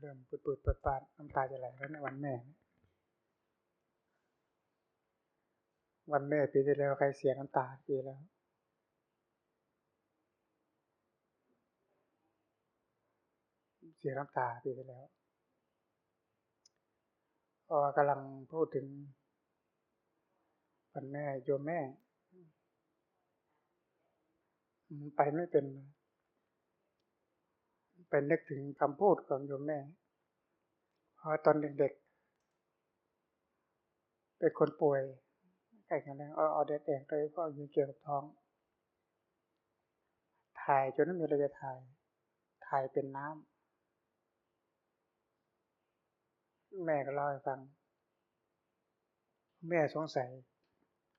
เริ่มปุดปุดปิดปาดน้ำตาจะไหลแล้วในวันแม่ วันแม่ปีที่แล้วใครเสียน้ำตาปีแล้ว เสียน้ำตาปีที่แล้วพอกำลังพูดถึงวันแม่โยมแม่ ไปไม่เป็นเป็นนึกถึงคำพูดของโยมแม่เพราะตอนเด็กๆ เป็นคนป่วยใกล้กันแล้วเอาเด็กแดงเลยก็อยู่เกี่ยวกับท้อง ถ่ายจนไม่มีอะไรจะถ่าย ถ่ายเป็นน้ำ แม่ก็เล่าให้ฟัง แม่สงสัย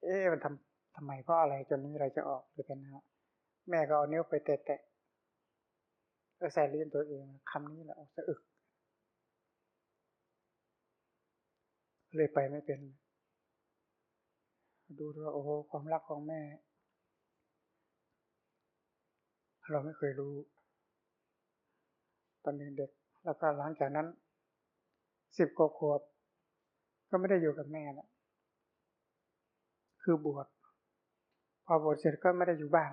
เอ๊ะมันทำทำไมเพราะอะไรจนไม่มีอะไรจะออกหรือเป็นน้ำแม่ก็เอานิ้วไปแตะ ก็ใส่ลิ้นตัวเองคำนี้แหละสะอึก เลยไปไม่เป็น ดูด้วยโอ้โหความรักของแม่ เราไม่เคยรู้ ตอนเด็กแล้วก็หลังจากนั้นสิบกว่าขวบ ก็ไม่ได้อยู่กับแม่แล้วคือบวชพอบวชเสร็จก็ไม่ได้อยู่บ้าน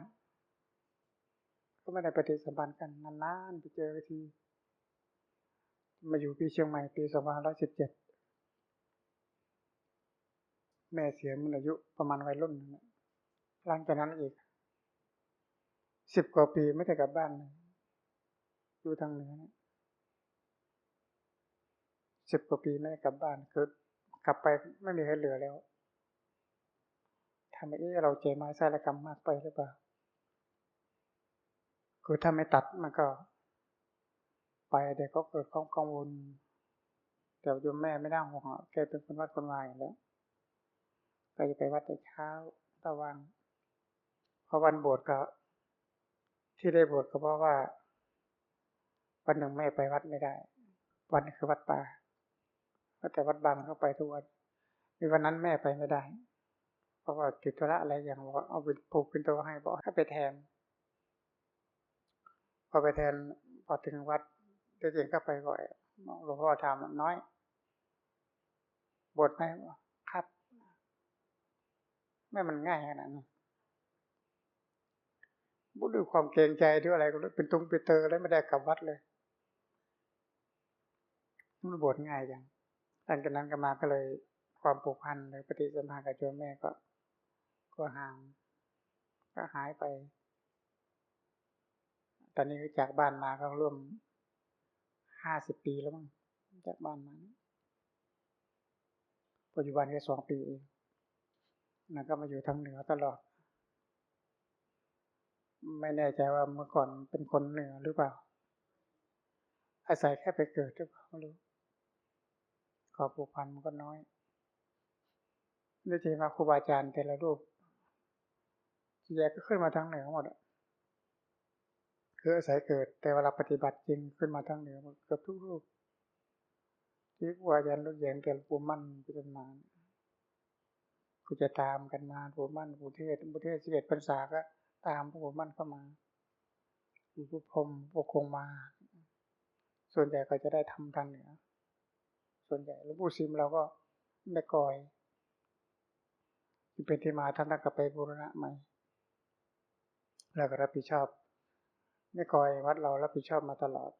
ไม่ได้ปฏิสัมพันธ์กันนานๆไปเจอที มาอยู่ปีเชียงใหม่ปีสองพันร้อยสิบเจ็ดแม่เสียมันอายุประมาณวัยรุ่นหลังจากนั้นอีกสิบกว่าปีไม่ได้กลับบ้านเลยอยู่ทางเหนือนสิบกว่าปีไม่ได้กลับบ้านคือกลับไปไม่มีใครเหลือแล้วทำไมเออเราเจมาใส่ละกรรมมากไปหรือเปล่า คือถ้าไม่ตัดมันก็ ไปเด็กก็เกิดความกังวล แต่โยมแม่ไม่ได้ห่วงแกเป็นคนวัดคนวายแล้วไปจะไปวัดแต่เช้าตะวันพอวันบวชก็ ที่ได้บวชก็เพราะว่า วันหนึ่งแม่ไปวัดไม่ได้ วันนี้คือวัดป่าแต่วัดบางเข้าไปทุกวันมีวันนั้นแม่ไปไม่ได้เพราะว่าติดธุระอะไรอย่างบอกเอาไปผูกเป็นตัวให้บอกให้ไปแทน พอไปแทนพอถึงวัดเด็กๆก็ไปบ่อยหลวงพ่อถามน้อยบทไหมครับไม่มันง่ายขนาดนั้นบุด้วยความเกรงใจด้วยอะไรก็เป็นตุงเป็นเตอแล้วไม่ได้กลับวัดเลยมันบทง่ายจังหลังจากนั้นก็มาก็เลยความผูกพันเลยปฏิสัมพันธ์กับโยมแม่ก็ ก็ห่าง ก็หายไป ตอนนี้จากบ้านมาก็ร่วมห้าสิบปีแล้วมั้งจากบ้านมาปัจจุบันแค่สองปีเองนะก็มาอยู่ทางเหนือตลอด ไม่แน่ใจว่าเมื่อก่อนเป็นคนเหนือหรือเปล่า อาศัยแค่ไปเกิดหรือเปล่าไม่รู้ขอผูกพันมันก็น้อยด้วยที่มาครูบาอาจารย์แต่ละรูปแยกก็ขึ้นมาทางเหนือหมดอะ คืออาศัยเกิด แต่เวลาปฏิบัติจริงขึ้นมาทั้งเหนือเกือบทุกรูปที่ว่ายันลูกแยงแก่ปูมั่นเป็นมากูจะตามกันมาปูมั่นปูเทศปูเทศสิบเอ็ดพรรษาก็ ตามปูมั่นเข้ามาปูพุพรมปกคงมา ส่วนใหญ่ก็จะได้ทำทางเหนือ ส่วนใหญ่หลวงปู่ซิมเราก็แม่กอยเป็นที่มาท่านก็ไปบูรณะใหม่ แล้วก็รับผิดชอบ แม่คอยวัดเรารับผิดชอบมาตลอด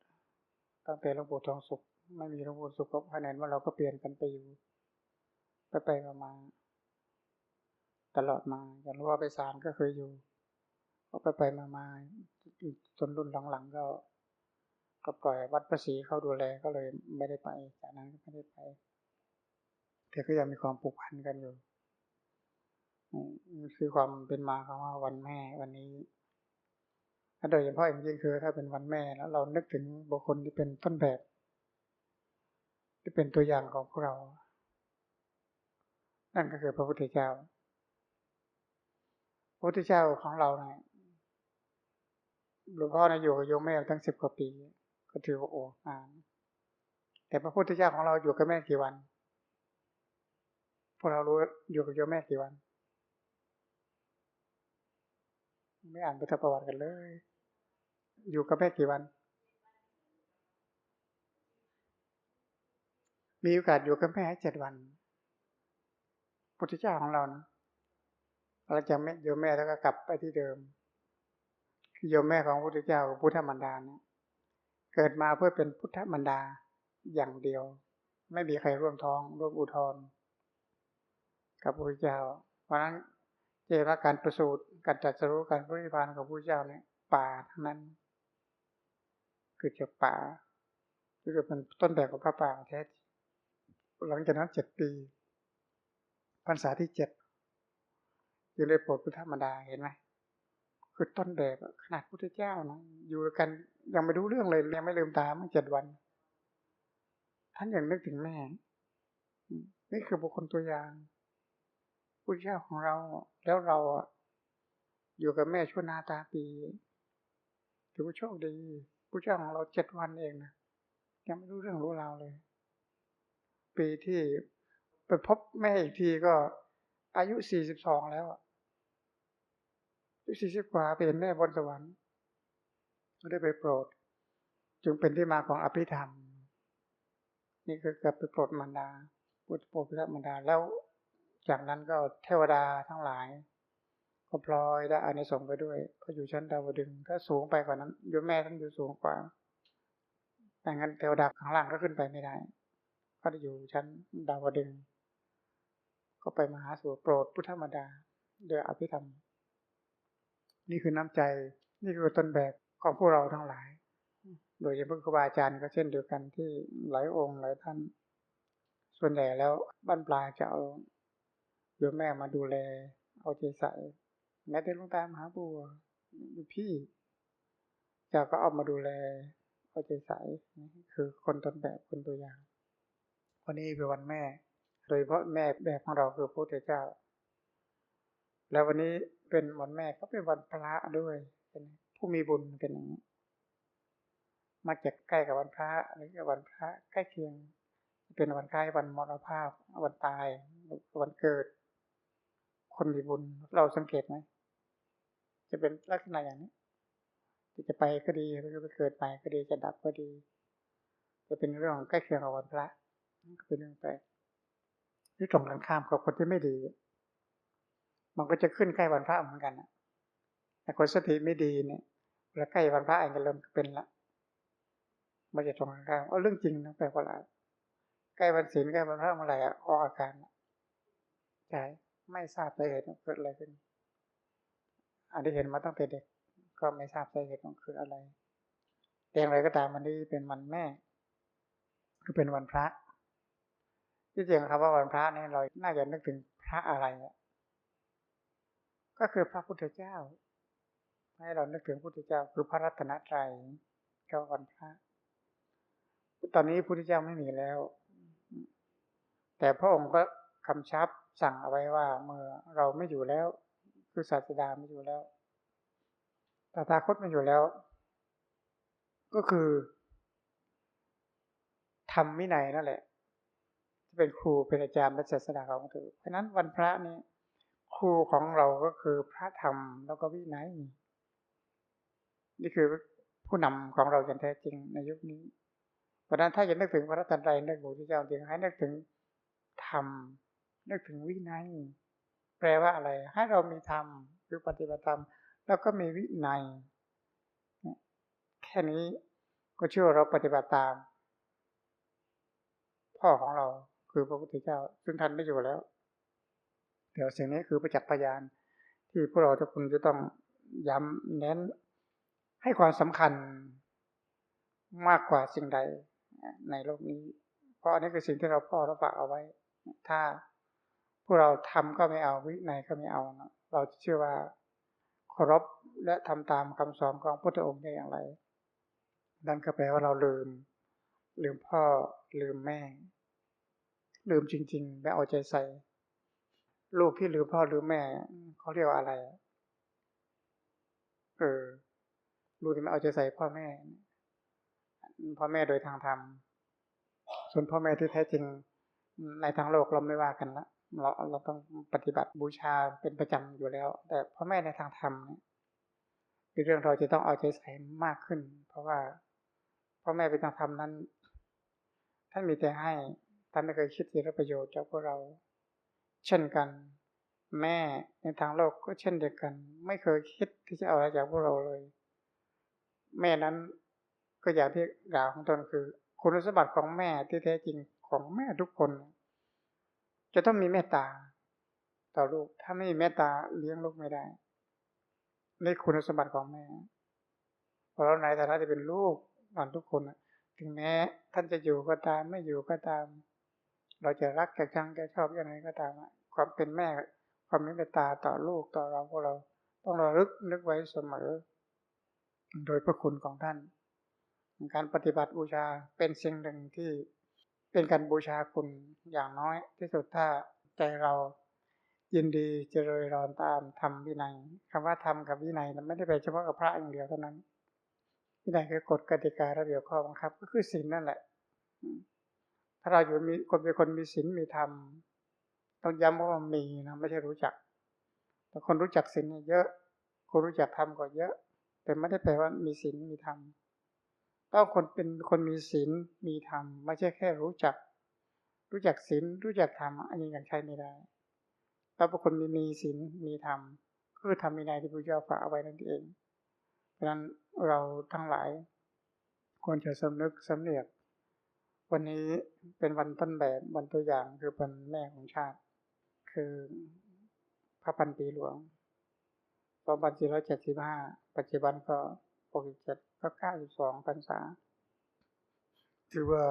ตั้งแต่หลวงปู่ทองสุข ไม่มีหลวงปู่สุขก็ภายในว่าเราก็เปลี่ยนกันไปอยู่ ไปไปมา ตลอดมาอย่างรู้ว่าไปสารก็เคยอยู่ก็ไปไปมามาจนรุ่นหลังๆก็ก็ปล่อยวัดประสีเข้าดูแลก็เลยไม่ได้ไปจากนั้นก็ไม่ได้ไปแต่ก็ยังมีความผูกพันกันอยู่นี่คือความเป็นมาของว่าวันแม่วันนี้ โดยเฉพาะอย่างยิ่งคือ ถ้าเป็นวันแม่แล้วเรานึกถึงบุคคลที่เป็นต้นแบบ ที่เป็นตัวอย่างของพวกเรา นั่นก็คือพระพุทธเจ้า พระพุทธเจ้าของเราเนี่ยหลวงพ่อนะอยู่กับโยมแม่ตั้งสิบกว่าปี ก็ถือว่าโอ้นานแต่พระพุทธเจ้าของเราอยู่กับแม่กี่วัน พวกเรารู้อยู่กับโยมแม่กี่วัน ไม่อ่านพุทธประวัติกันเลย อยู่กับแม่กี่วัน มีโอกาสอยู่กับแม่เจ็ดวันพุทธเจ้าของเรานะเราจะไม่โยมแม่แล้วก็กลับไปที่เดิมโยมแม่ของพระพุทธเจ้าพุทธมันดาเนี่ยเกิดมาเพื่อเป็นพุทธมันดาอย่างเดียว ไม่มีใครร่วมท้องร่วมอุทธรกับพระพุทธเจ้า เพราะฉะนั้นเจว่าการประสูติการจัดสรู้การพระนิพพานของพระพุทธเจ้าเนี่ยป่าทั้งนั้น คือจากป่าคือเป็นต้นแบบของพระป่าแท้หลังจากนั้นเจ็ดปีพรรษาที่เจ็ดอยู่ในโปรดพุทธรรมดาเห็นไหมคือต้นแบบขนาดพุทธเจ้านะอยู่กันยังไม่รู้เรื่องเลยยังไม่ลืมตาเมื่อเจ็ดวัน ท่านยังนึกถึงแม่นี่คือบุคคลตัวอย่างพุทธเจ้าของเราแล้วเราอยู่กับแม่ชั่วนาตาปีถือว่าโชคดี พุทธเจ้าของเราเจ็ดวันเองนะยังไม่รู้เรื่องรู้ราวเลย ปีที่ไปพบแม่อีกทีก็อายุสี่สิบสองแล้วอายุสี่สิบกว่าเป็นแม่บนสวรรค์ไม่ได้ไปโปรด จึงเป็นที่มาของอภิธรรม นี่คือกับไปโปรดมารดาพุทธโปรดพระมารดาแล้วจากนั้นก็เทวดาทั้งหลาย ก็พลอยได้อานิสงส์ไปด้วยก็อยู่ชั้นดาวดึง ถ้าสูงไปกว่านั้นโยมแม่ท่านอยู่สูงกว่าแต่งั้นเทวดาข้างล่างก็ขึ้นไปไม่ได้ ก็จะอยู่ชั้นดาวดึง ก็ไปมหาสูโปรดพุทธมดาโดยอภิธรรม นี่คือน้ำใจ นี่คือต้นแบบของพวกเราทั้งหลาย โดยเฉพาะครูบาอาจารย์ก็เช่นเดียวกันที่หลายองค์หลายท่าน ส่วนใหญ่แล้วบ้านปลายจะเอาโยมแม่มาดูแล เอาใจใส่ แม้แต่ลุงตามหาบัวพี่จะก็เอามาดูแลเอาใจใส่คือคนต้นแบบคนตัวอย่าง วันนี้เป็นวันแม่ โดยเฉพาะแม่แบบของเราคือพระพุทธเจ้า แล้ววันนี้เป็นวันแม่ก็เป็นวันพระด้วยเป็นผู้มีบุญเป็นอย่างนี้มักจะใกล้กับวันพระหรือวันพระใกล้เคียง เป็นวันคล้ายวันมรณภาพ วันตายวันเกิด คนมีบุญเราสังเกตไหม จะเป็นลักษณะอย่างนี้จะไปก็ดีจะเกิดไปก็ดีจะดับก็ดี จะเป็นเรื่องของใกล้เคียงกับวันพระก็เป็นเรื่องแปลกที่ตรงกันข้ามกับคนที่ไม่ดี มันก็จะขึ้นใกล้วันพระเหมือนกันแต่คนสติไม่ดีเนี่ยเวลาใกล้วันพระเองก็เริ่มเป็นละมันจะตรงกันข้ามเอาเรื่องจริงนะแปลว่าอะไรใกล้วันศีลใกล้วันพระเมื่อไหร่ออกอาการใช่ไม่ทราบสาเหตุเกิดอะไรขึ้น อันที่เห็นมาตั้งแต่เด็ก ก็ไม่ทราบสาเหตุของคืออะไรแต่อย่างไรก็ตามวันนี้เป็นวันแม่คือเป็นวันพระที่จริงครับว่าวันพระนี่เราน่าจะนึกถึงพระอะไรก็คือพระพุทธเจ้า ให้เรานึกถึงพุทธเจ้า คือพระรัตนตรัยก็วันพระ ตอนนี้พุทธเจ้าไม่มีแล้ว แต่พระองค์ก็คำชับสั่งเอาไว้ว่าเมื่อเราไม่อยู่แล้ว คือศาสดาไม่อยู่แล้วตถาคตมาอยู่แล้ว ก็คือทำวินัยนั่นแหละจะเป็นครูเป็นอาจารย์เป็นศาสดาของเธอเพราะนั้นวันพระนี้ครูของเราก็คือพระธรรมแล้วก็วินัยนี่คือผู้นำของเราอย่างแท้จริงในยุคนี้ เพราะนั้นถ้าจะนึกถึงพระรัตนตรัยนึกถึงพระเจ้าจริงให้นึกถึงธรรมนึกถึงวินัย แปลว่าอะไร ให้เรามีธรรมคือปฏิบัติธรรม แล้วก็มีวินัย แค่นี้ก็เชื่อเราปฏิบัติตาม พ่อของเราคือพระพุทธเจ้า ซึ่งท่านไม่อยู่แล้ว เดี๋ยวสิ่งนี้คือประจักษ์พยาน ที่พวกเราทุกคนจะต้องย้ำเน้น ให้ความสำคัญมากกว่าสิ่งใดในโลกนี้ เพราะอันนี้คือสิ่งที่เราพ่อเราฝากเอาไว้ ถ้า พวกเราทำก็ไม่เอาวินัยก็ไม่เอาเราเชื่อว่าเคารพและทำตามคำสอนของพระองค์ได้อย่างไร นั่นก็แปลว่าเราลืม ลืมพ่อลืมแม่ ลืมจริง ๆ ไม่เอาใจใส่ ลูกที่ลืมพ่อลืมแม่เขาเรียกว่าอะไรเออลูกที่ไม่เอาใจใส่พ่อแม่ พ่อแม่โดยทางธรรมส่วนพ่อแม่ที่แท้จริงในทางโลกเราไม่ว่ากันละ เราเราต้องปฏิบัติบูชาเป็นประจำอยู่แล้ว แต่พ่อแม่ในทางธรรมเนี่ยเป็นเรื่องเราจะต้องเอาใจใส่มากขึ้น เพราะว่าพ่อแม่เป็นทางธรรมนั้น ท่านมีแต่ให้ท่านไม่เคยคิดที่จะประโยชน์จากพวกเรา เช่นกัน แม่ในทางโลกก็เช่นเดียวกัน ไม่เคยคิดที่จะเอาอะไรจากพวกเราเลย แม่นั้นก็อย่างที่กล่าวของตนคือ คุณสมบัติของแม่ที่แท้จริงของแม่ทุกคน จะต้องมีเมตตา ต่อลูก ถ้าไม่มีเมตตาเลี้ยงลูกไม่ได้นี่คุณสมบัติของแม่พราะเราในฐานะที่เป็นลูกกันทุกคนถึงแม้ท่านจะอยู่ก็ตามไม่อยู่ก็ตาม เราจะรักจะชังจะชอบยังไงก็ตามความเป็นแม่ความเมตตาต่อลูกต่อเราพวกเรา ต้องระลึกนึกไว้เสมอ โดยพระคุณของท่าน การปฏิบัติบูชาเป็นสิ่งหนึ่งที่ เป็นการบูชาคุณอย่างน้อยที่สุดถ้าใจเรายินดีเจริญรอนตามทำวินัยคำว่าทำกับวินัยมันไม่ได้ไปเฉพาะกับพระอย่างเดียวเท่านั้นวินัยคือกฎกติการะเบียบข้อบังคับ ก็คือศีลนั่นแหละ ถ้าเราอยู่มีคนเป็นคนมีศีลมีธรรมต้องย้ำว่ามันมีนะไม่ใช่รู้จัก แต่คนรู้จักศีลเยอะ คนรู้จักธรรมก็เยอะ แต่ไม่ได้แปลว่ามีศีลมีธรรม ต้องคนเป็นคนมีศีลมีธรรมไม่ใช่แค่รู้จัก รู้จักศีลรู้จักธรรมอันนี้ยังใช้ไม่ได้ถ้าบุคคลมีมีศีลมีธรรมคือทำมีนายที่พระเจ้าฝากเอาไว้นั่นเองเพราะนั้นเราทั้งหลายควรจะสำนึกสำเนียก วันนี้เป็นวันต้นแบบวันตัวอย่างคือเป็นแม่ของชาติ คือพระพันปีหลวงสองพันสี่ร้อยเจ็ดสิบห้าปัจจุบันก็หกสิบเจ็ด ก็เก้าสิบสองพรรษา ถือว่า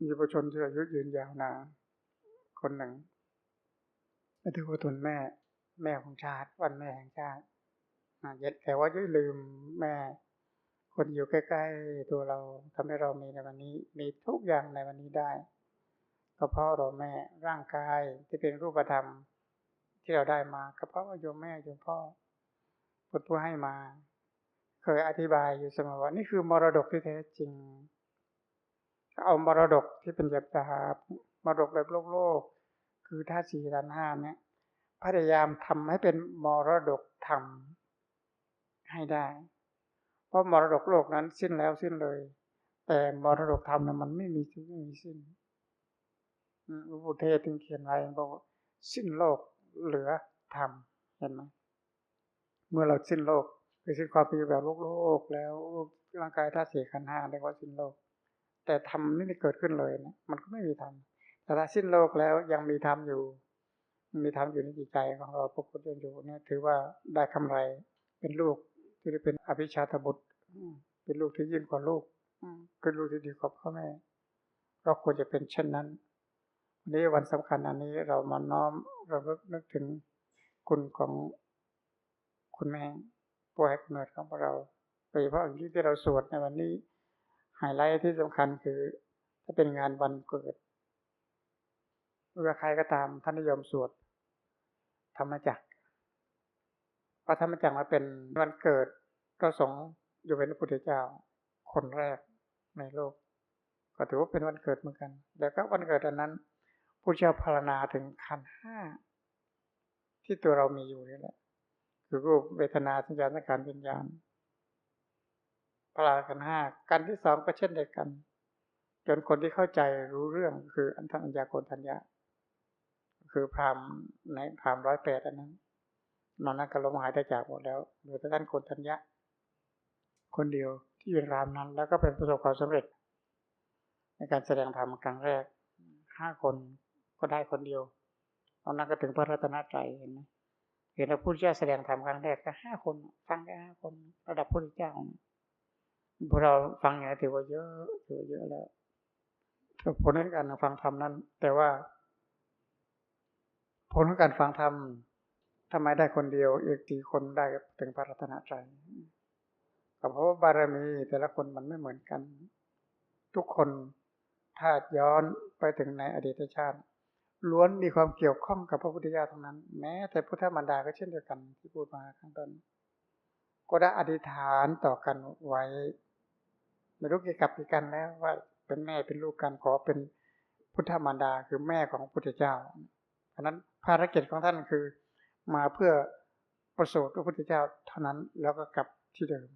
มีประชนที่อายุยืนยาวนานคนหนึ่งก็ถือว่าตุนแม่ แม่ของชาติ วันแม่แห่งชาติแต่ว่าอย่าลืมแม่ คนอยู่ใกล้ ๆ ตัวเราทำให้เรามีในวันนี้ มีทุกอย่างในวันนี้ได้ก็เพราะเราแม่ร่างกายที่เป็นรูปธรรมที่เราได้มาก็เพราะว่าโยมแม่โยมพ่อพุทธผู้ให้มา เคยอธิบายอยู่เสมอว่านี่คือมรดกที่แท้จริง เอามรดกที่เป็นแบบแบบมรดกแบบโลกโลก คือธาตุสี่ธาตุห้าเนี่ยพยายามทำให้เป็นมรดกธรรมให้ได้ เพราะมรดกโลกนั้นสิ้นแล้วสิ้นเลย แต่มรดกธรรมเนี่ยมันไม่มีที่ไม่มีสิ้นพระพุทธเทศจึงเขียนไว้บอกสิ้นโลกเหลือธรรมเห็นไหมเมื่อเราสิ้นโลก คือสิ้นความเป็นอยู่แบบโลกโลกแล้วร่างกายธาตุสี่ขันห้าเรียกว่าสิ้นโลก แต่ธรรมไม่ได้เกิดขึ้นเลยนะมันก็ไม่มีธรรมแต่ถ้าสิ้นโลกแล้วยังมีธรรมอยู่ มีธรรมอยู่ในจิตใจของเราพวกคนอยู่เนี่ยถือว่าได้คำไรเป็นลูกที่ได้เป็นอภิชาตบุตรเป็นลูกที่ยิ่งกว่าลูกเป็นลูกที่ดีกว่าพ่อแม่ เราควรจะเป็นเช่นนั้นวันนี้วันสำคัญอันนี้เรามาน้อมเราก็นึกถึงคุณของคุณแม่ ผู้ให้กเนิดของเราโดยเฉพาะอย่างที่เราสวดในวันนี้ไฮไลท์ที่สำคัญคือ ถ้าเป็นงานวันเกิดเมื่อใครก็ตามท่านนิยมสวดธรรมจักรพระธรรมจักรมาเป็นวันเกิดก็สงอยู่เป็นพระพุทธเจ้า คนแรกในโลก ก็ถือว่าเป็นวันเกิดเหมือนกัน แล้วก็วันเกิดอันนั้นผู้เจ้าพารณาถึงขันห้าที่ตัวเรามีอยู่นี่แหละ คือรูปเวทนาสัญญาสังขารวิญญาณพราขันห้ากันที่สองก็เช่นเดียวกัน จนคนที่เข้าใจรู้เรื่องคืออันทัญญาโกนทัญญาคือพรามในพรามร้อยแปดอันนั้นนอนนั้นก็ลมหายใจจากหมดแล้วเหลือแต่ท่านโกนทัญญาคนเดียวที่อยู่รามนั้น แล้วก็เป็นประสบความสำเร็จ ในการแสดงธรรมครั้งแรกห้าคนก็ได้คนเดียวตอนนั้นก็ถึงพระรัตนตรัยเห็นไหม เห็นพระพุทธเจ้าแสดงธรรมครั้งแรกก็ห้าคน ฟังแค่ห้าคน ระดับพระพุทธเจ้าพวกเราฟังอย่างนี้ถือว่าเยอะถือว่าเยอะแล้วผลในการฟังธรรมนั้น แต่ว่า ผลของการฟังธรรมทำไมได้คนเดียวอีกกี่คนได้ถึงพระรัตนตรัยก็เพราะว่าบารมีแต่ละคนมันไม่เหมือนกัน ทุกคนถ้าย้อนไปถึงในอดีตชาติ ล้วนมีความเกี่ยวข้องกับพระพุทธเจ้าทั้งนั้น แม้แต่พุทธมารดาก็เช่นเดียวกันที่พูดมาข้างต้นก็ได้อธิษฐานต่อกันไว้ไม่รู้กี่กับกี่กันแล้วว่าเป็นแม่เป็นลูกกันขอเป็นพุทธมารดาคือแม่ของพระพุทธเจ้าเพราะนั้นภารกิจของท่านคือมาเพื่อประสูติพระพุทธเจ้าเท่านั้นแล้วก็กลับที่เดิม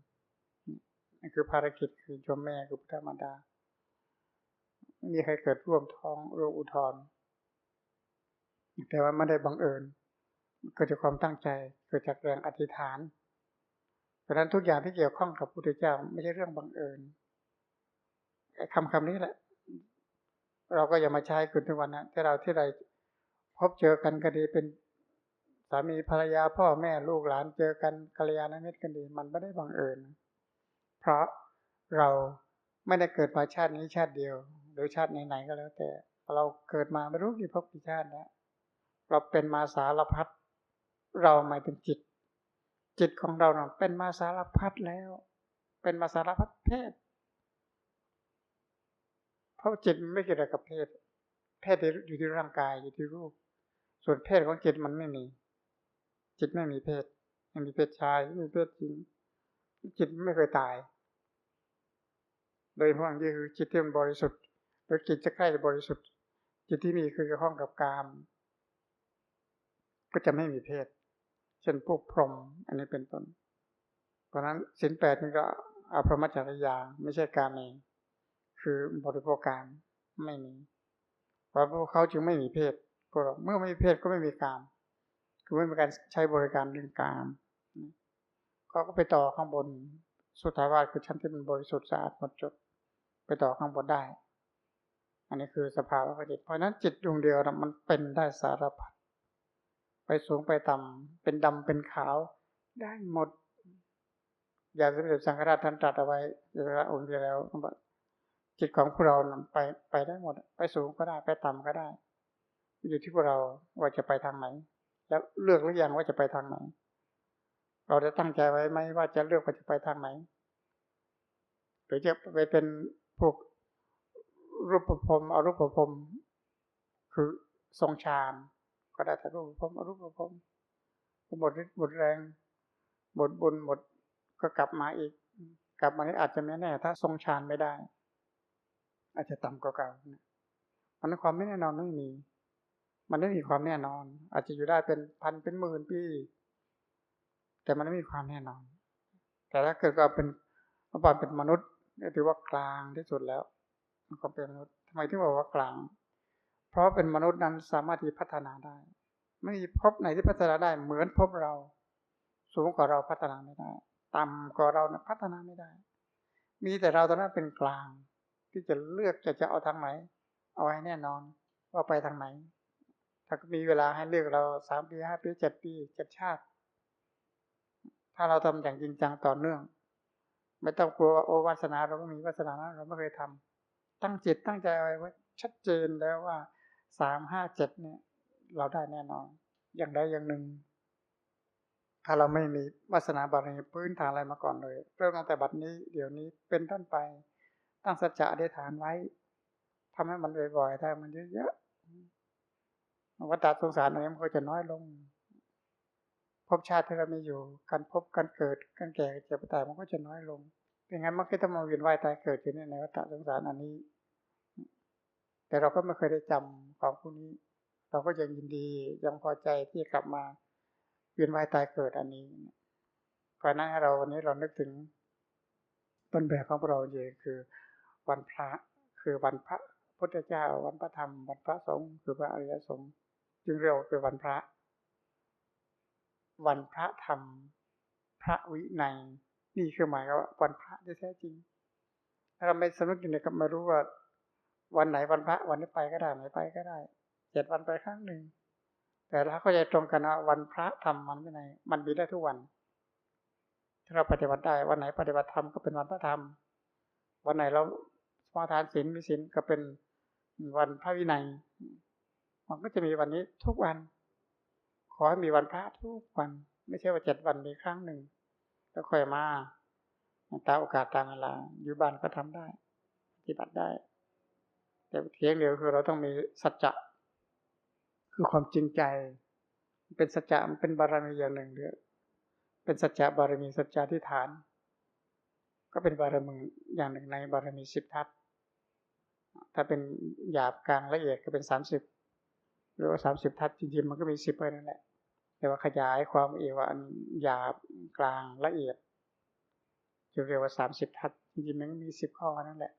นี่คือภารกิจคือชมแม่คือพุทธมารดาไม่มีใครเกิดร่วมท้องร่วมอุทธร แต่ว่าไม่ได้บังเอิญ เกิดจากความตั้งใจ เกิดจากแรงอธิษฐานเพราะนั้นทุกอย่างที่เกี่ยวข้องกับพระพุทธเจ้าไม่ใช่เรื่องบังเอิญคำคำนี้แหละ เราก็อย่ามาใช้คุณทุกวันนะที่เราที่ไรพบเจอกันก็ดีเป็นสามีภรรยาพ่อแม่ลูกหลานเจอกันกัลยาณมิตรกันดี มันไม่ได้บังเอิญ เพราะเราไม่ได้เกิดมาชาตินี้ชาติเดียว หรือชาติไหนๆก็แล้ว แต่เราเกิดมาไม่รู้กี่ภพกี่ชาติแล้ว เราเป็นมาสารพัดเราหมายถึงจิต จิตของเราเเป็นมาสารพัดแล้ว เป็นมาสารพัดเพศเพราะจิตไม่เกี่ยวกับเพศ เพศอยู่ที่ร่างกายอยู่ที่รูป ส่วนเพศของจิตมันไม่มี จิตไม่มีเพศไม่มีเพศชายไม่มีเพศหญิงจิตไม่เคยตาย โดยพวกนี้คือจิตที่มันบริสุทธิ์โดยจิตจะใกล้จะบริสุทธิ์ จิตที่มีคือข้องกับกาม ก็จะไม่มีเพศ เช่นพวกพรหมอันนี้เป็นต้น เพราะนั้นสินแปดนี่ก็อภรมจริยาไม่ใช่การเองคือบริโภคการไม่มี เพราะพวกเขาจึงไม่มีเพศพวกเราเมื่อไม่มีเพศก็ไม่มีการคือไม่มีการใช้บริการเรื่องการเขาก็ไปต่อข้างบนสุท้าว่าคือชั้นที่มันบริสุทธิ์สะอาดหมดจดไปต่อข้างบนได้ อันนี้คือสภาวะจิต เพราะนั้นจิตดวงเดียวมันเป็นได้สารพัด ไปสูงไปต่ำเป็นดำเป็นขาว ได้หมด อย่างสมเด็จสังฆราชท่านตรัสเอาไว้เวลาองค์ที่แล้วจิตของพวกเราไปไปได้หมด ไปสูงก็ได้ไปต่ำก็ได้ อยู่ที่พวกเราว่าจะไปทางไหน แล้วเลือกหรือยังว่าจะไปทางไหน เราจะตั้งใจไว้ไหมว่าจะเลือกว่าจะไปทางไหนหรือจะไปเป็นพวกรูปภพเอารูปภพคือทรงฌาน ก็ได้แต่รูปภพอรูปภพหมดฤทธิ์หมดแรง หมดบุญหมดก็กลับมาอีก กลับมานี้อาจจะไม่แน่ ถ้าทรงฌานไม่ได้ อาจจะต่ำกว่าเก่ามันความไม่แน่นอนไม่มี มันไม่มีความแน่นอน อาจจะอยู่ได้เป็นพันเป็นหมื่นปีแต่มันไม่มีความแน่นอน แต่ถ้าเกิดก็เป็นเมื่อเป็นมนุษย์ถือว่ากลางที่สุดแล้วมันก็เป็นมนุษย์ทำไมถึงบอกว่ากลาง ราะเป็นมนุษย์นั้นสามารถที่พัฒนาได้ ไม่มีพบไหนที่พัฒนาได้เหมือนพบเรา สูงกว่าเราพัฒนาไม่ได้ ต่ำกว่าเรานะพัฒนาไม่ได้ มีแต่เราตอนนั้นเป็นกลาง ที่จะเลือกจะจะเอาทางไหน เอาให้แน่นอนว่าไปทางไหน ถ้ามีเวลาให้เลือกเราสามปีห้าปีเจ็ดปีเจ็ดชาติ ถ้าเราทำอย่างจริงจังต่อเนื่อง ไม่ต้องกลัวโอวาสนาเราไม่มีวาสนาเราไม่เคยทำตั้งจิตตั้งใจไว้ชัดเจนแล้วว่า สามห้าเจ็ดเนี่ย เราได้แน่นอน อย่างใดอย่างหนึ่ง ถ้าเราไม่มีวาสนาบารมีพื้นฐานอะไรมาก่อนเลย เริ่มตั้งแต่บัดนี้ เดี๋ยวนี้เป็นต้นไป ตั้งสัจจะอธิษฐานไว้ทำให้มันบ่อยๆถ้ามันเยอะๆวัฏสงสารอะไรมันก็จะน้อยลงภพชาติที่เรามีอยู่การพบการเกิดการแก่เจ็บตายมันก็จะน้อยลงเป็นงั้นมันก็ต้องมาเวียนว่ายตายเกิดอยู่ในวัฏสงสารอันนี้ แต่เราก็ไม่เคยได้จำของพวกนี้ เราก็ยังยินดียังพอใจที่กลับมาเวียนว่ายตายเกิดอันนี้เพราะนั้นเราวันนี้เรานึกถึงต้นแบบของเราเองคือวันพระคือวันพระพุทธเจ้า วันพระธรรม วันพระสงฆ์คือพระอริยสงฆ์จึงเรียกว่าเป็นวันพระ วันพระธรรม พระวินัยนี่คือหมายว่าวันพระที่แท้จริงถ้าเราไม่สนุกอยู่ในกับมารู้ว่า วันไหนวันพระวันนี้ไปก็ได้ไหนไปก็ได้เจ็ดวันไปครั้งหนึ่ง แต่ถ้าเข้าใจตรงกันว่าวันพระทำมันไม่ไหนมันมีได้ทุกวันถ้าเราปฏิบัติได้วันไหนปฏิบัติธรรมก็เป็นวันพระธรรม วันไหนเราสมาทานศีลมีศีลก็เป็นวันพระวินัย มันก็จะมีวันนี้ทุกวัน ขอให้มีวันพระทุกวัน ไม่ใช่ว่าเจ็ดวันมีครั้งหนึ่งแล้วค่อยมาตามโอกาสตามเวลาอยู่บ้านก็ทำได้ปฏิบัติได้ แต่เทียงเดียวคือเราต้องมีสัจจะคือความจริงใจ เป็นสัจจะมันเป็นบารมีอย่างหนึ่งเดียวเป็นสัจจะบารมีสัจจะที่ฐาน ก็เป็นบารมีอย่างหนึ่งในบารมีสิบทัศถ้าเป็นหยาบกลางละเอียดก็เป็นสามสิบหรือว่าสามสิบทัศจริงๆมันก็มีสิบไปนั่นแหละแต่ว่าขยายความเอว่าอันหยาบกลางละเอียดจะเรียกว่าสามสิบทัศจริงๆมันมีสิบข้อนั่นแหละ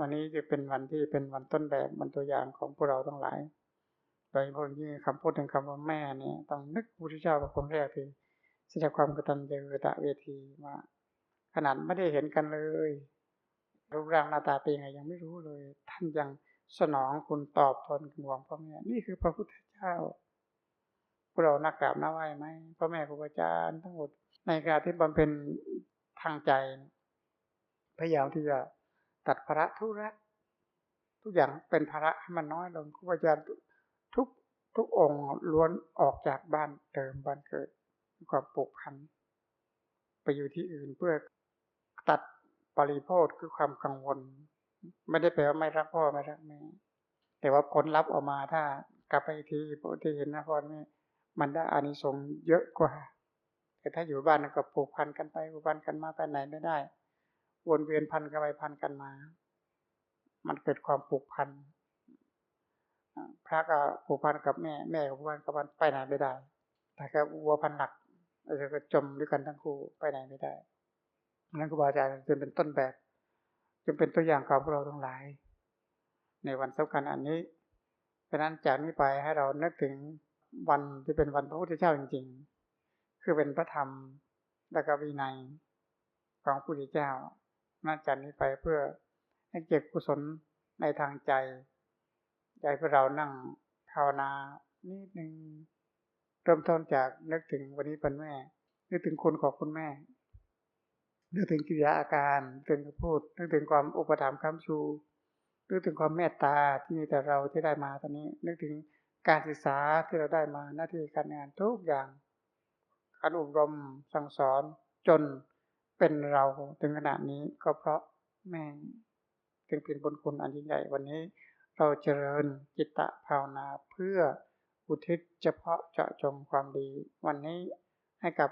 วันนี้จะเป็นวันที่เป็นวันต้นแบบวันตัวอย่างของพวกเราทั้งหลาย โดยเฉพาะยิ่งคำพูดถึงคำว่าแม่เนี่ยต้องนึกพระพุทธเจ้าเป็นคนแรกที่แสดงความกตัญญูกตเวทีว่าขนาดไม่ได้เห็นกันเลยรูปร่างหน้าตาเป็นยังไงยังไม่รู้เลย ท่านยังสนองคุณตอบทนคุณหวงพ่อแม่นี่คือพระพุทธเจ้าพวกเรานักกราบนักไหว้ไหมพ่อแม่ครูอาจารย์ทั้งหมดในการที่บำเพ็ญทางใจ พยายามที่จะ ตัดภาระทุระทุกอย่างเป็นภาระให้มันน้อยลงครูอาจารย์ทุกทุกองค์ล้วนออกจากบ้านเดิมบ้านเกิดความปลูกพันไปอยู่ที่อื่นเพื่อตัดปริโภคคือความกังวล ไม่ได้แปลว่าไม่รักพ่อไม่รักแม่แต่ว่าผลลัพธ์ออกมาถ้ากลับไปทีปกติเห็นนะพ่อแม่มันได้อานิสงส์เยอะกว่า แต่ถ้าอยู่บ้านก็ปลูกพันกันไปปลูกพันกันมาไปไหนไม่ได้ วนเวียนพันกันไปพันกันมา มันเกิดความผูกพันพระก็ผูกพันกับแม่ แม่ก็ผูกพันกับมันไปไหนไม่ได้แต่แค่วัวพันหนักเราก็จมด้วยกันทั้งคู่ไปไหนไม่ได้นั้นครูบาอาจารย์จึงเป็นต้นแบบจึงเป็นตัวอย่างของพวกเราทั้งหลาย ในวันสำคัญอันนี้เพราะนั้นจากนี้ไปให้เรานึกถึงวันที่เป็นวันพระพุทธเจ้าจริง ๆ คือเป็นพระธรรมและก็วินัยของพระพุทธเจ้า น่าจากนี้ไปเพื่อให้เก็บกุศลในทางใจใจพวกเรานั่งภาวนานิดหนึ่งเริ่มต้นจากนึกถึงวันนี้เป็นแม่ นึกถึงคุณของคุณแม่ นึกถึงกิริยาอาการนึกถึงพูด นึกถึงความอุปถัมภ์คำชู นึกถึงความเมตตาที่มีแต่เราที่ได้มาตอนนี้ นึกถึงการศึกษาที่เราได้มาหน้าที่การงานทุกอย่างการอบรมสั่งสอนจน เป็นเราถึงขนาดนี้ก็เพราะแม่จึงเป็นบุญคุณอันยิ่งใหญ่วันนี้ เราเจริญจิตตะภาวนาเพื่ออุทิศเฉพาะเจาะจงความดี วันนี้ให้กับ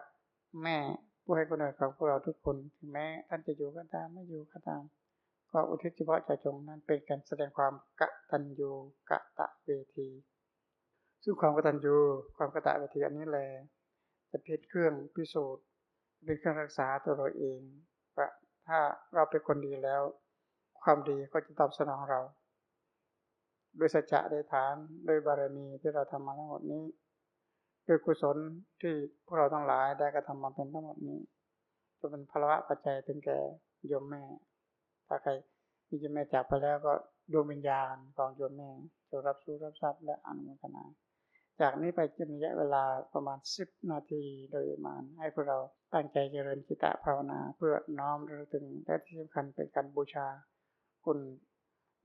แม่ผู้ให้กำเนิดของพวกเราทุกคนถึงแม้ท่านจะอยู่ก็ตามไม่อยู่ก็ตาม ก็อุทิศเฉพาะเจาะจงนั้นเป็นการแสดงความกตัญญูกะตะเวที ซึ่งความกตัญญูความกะตะเวทีอันนี้แหละจะเป็นเครื่องพิสูจน์ เป็นเครื่องรักษาตัวเราเองว่าถ้าเราเป็นคนดีแล้ว ความดีก็จะตอบสนองเราด้วยสัจจะได้ฐานด้วยบารมีที่เราทำมาทั้งหมดนี้ด้วยกุศลที่พวกเราทั้งหลายได้กระทำมาเป็นทั้งหมดนี้จะเป็นพละปัจจัยถึงแก่โยมแม่ ถ้าใครที่จะแม่จากไปแล้วก็ดวงวิญญาณของโยมแม่จะรับสู้รับทรัพย์และอนุโมทนา จากนี้ไปจะมีระยะเวลาประมาณสิบนาทีโดยประมาณ ให้พวกเราตั้งใจเจริญจิตตภาวนา เพื่อน้อมระลึกถึงและที่สำคัญเป็นการบูชาคุณ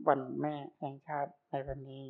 วันแม่แห่งชาติในวันนี้